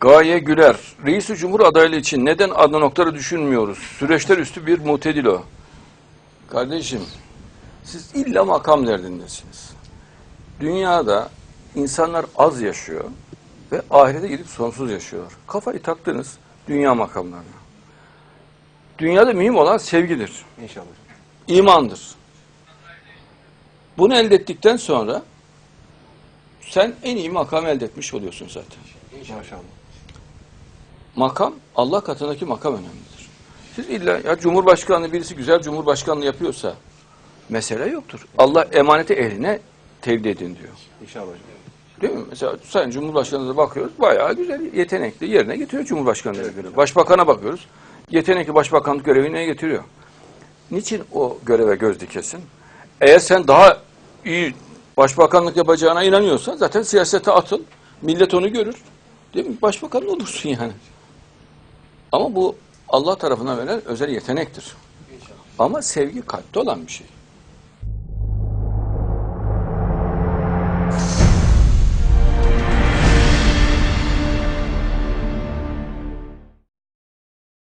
Gaye Güler, Reis-i Cumhur adaylığı için neden adlı noktaları düşünmüyoruz? Süreçler üstü bir mutedil o. Kardeşim, siz illa makam derdindesiniz. Dünyada insanlar az yaşıyor ve ahirete gidip sonsuz yaşıyorlar. Kafayı taktınız dünya makamlarına. Dünyada mühim olan sevgidir, İnşallah. imandır. Bunu elde ettikten sonra sen en iyi makam elde etmiş oluyorsun zaten. Maşallah. Makam Allah katındaki makam önemlidir. Siz illa ya Cumhurbaşkanlığı birisi güzel Cumhurbaşkanlığı yapıyorsa mesele yoktur. Allah emaneti ehline tevdi edin diyor. İnşallah. Değil mi? Mesela Sayın Cumhurbaşkanı'na bakıyoruz. Bayağı güzel, yetenekli yerine getiriyor Cumhurbaşkanlığı'na göre. Başbakan'a bakıyoruz. Yetenekli başbakanlık görevine getiriyor. Niçin o göreve göz dikesin? Eğer sen daha iyi başbakanlık yapacağına inanıyorsan zaten siyasete atıl. Millet onu görür. Değil mi? Başbakan olursun yani. Ama bu Allah tarafından verilen özel yetenektir. Ama sevgi kalpte olan bir şey.